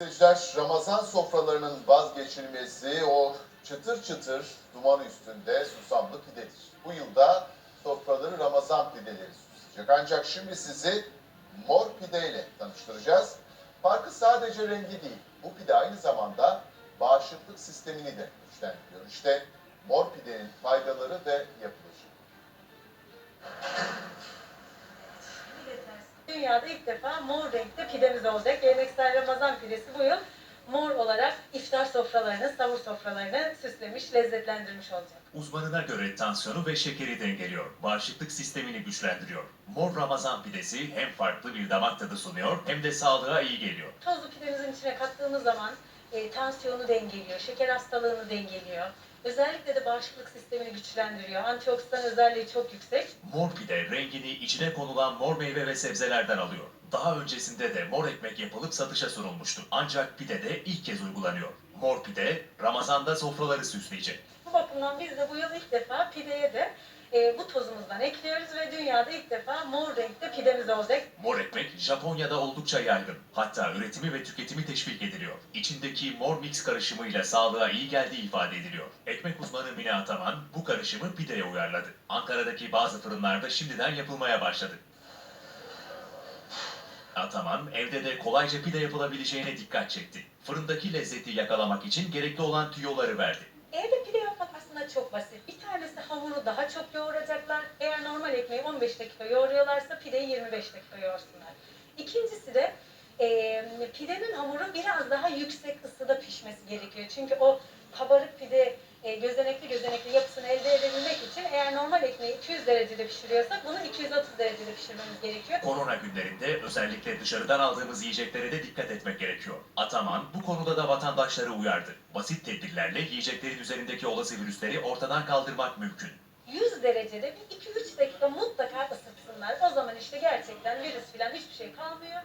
Seyirciler, Ramazan sofralarının vazgeçilmezi o çıtır çıtır duman üstünde susamlı pidedir. Bu yılda sofraları Ramazan pideleri süsleyecek. Ancak şimdi sizi mor pideyle tanıştıracağız. Farkı sadece rengi değil. Bu pide aynı zamanda bağışıklık sistemini de güçlendiriyor. İşte mor pidenin faydaları ve yapılışı. Dünyada ilk defa mor renkte pidemiz olacak. Geleneksel Ramazan pidesi bu yıl mor olarak iftar sofralarını, sahur sofralarını süslemiş, lezzetlendirmiş olacak. Uzmanına göre tansiyonu ve şekeri dengeliyor. Bağışıklık sistemini güçlendiriyor. Mor Ramazan pidesi hem farklı bir damak tadı sunuyor hem de sağlığa iyi geliyor. Tozlu pidemizin içine kattığımız zaman e, tansiyonu dengeliyor, şeker hastalığını dengeliyor. Özellikle de bağışıklık sistemini güçlendiriyor. Antioksidan özelliği çok yüksek. Mor pide rengini içine konulan mor meyve ve sebzelerden alıyor. Daha öncesinde de mor ekmek yapılıp satışa sunulmuştu. Ancak pidede ilk kez uygulanıyor. Mor pide Ramazan'da sofraları süsleyecek. Bu bakımdan biz de bu yıl ilk defa pideye de e, bu tozumuzdan ekliyoruz ve dünyada ilk defa mor renkte pidemiz olacak. Mor ekmek Japonya'da oldukça yaygın. Hatta üretimi ve tüketimi teşvik ediliyor. İçindeki mor mix karışımıyla sağlığa iyi geldiği ifade ediliyor. Ekmek uzmanı Mine Ataman bu karışımı pideye uyarladı. Ankara'daki bazı fırınlarda şimdiden yapılmaya başladı. Ataman evde de kolayca pide yapılabileceğine dikkat çekti. Fırındaki lezzeti yakalamak için gerekli olan tüyoları verdi. Çok basit. Bir tanesi hamuru daha çok yoğuracaklar. Eğer normal ekmeği 15 dakika yoğuruyorlarsa pideyi 25 dakika yoğursunlar. İkincisi de e, pidenin hamuru biraz daha yüksek ısıda pişmesi gerekiyor. Çünkü o kabarık pide 100 derecede pişiriyorsak bunu 230 derecede pişirmemiz gerekiyor. Korona günlerinde özellikle dışarıdan aldığımız yiyeceklere de dikkat etmek gerekiyor. Ataman bu konuda da vatandaşları uyardı. Basit tedbirlerle yiyeceklerin üzerindeki olası virüsleri ortadan kaldırmak mümkün. 100 derecede bir 2-3 dakika mutlaka ısıtsınlar. O zaman işte gerçekten virüs falan hiçbir şey kalmıyor.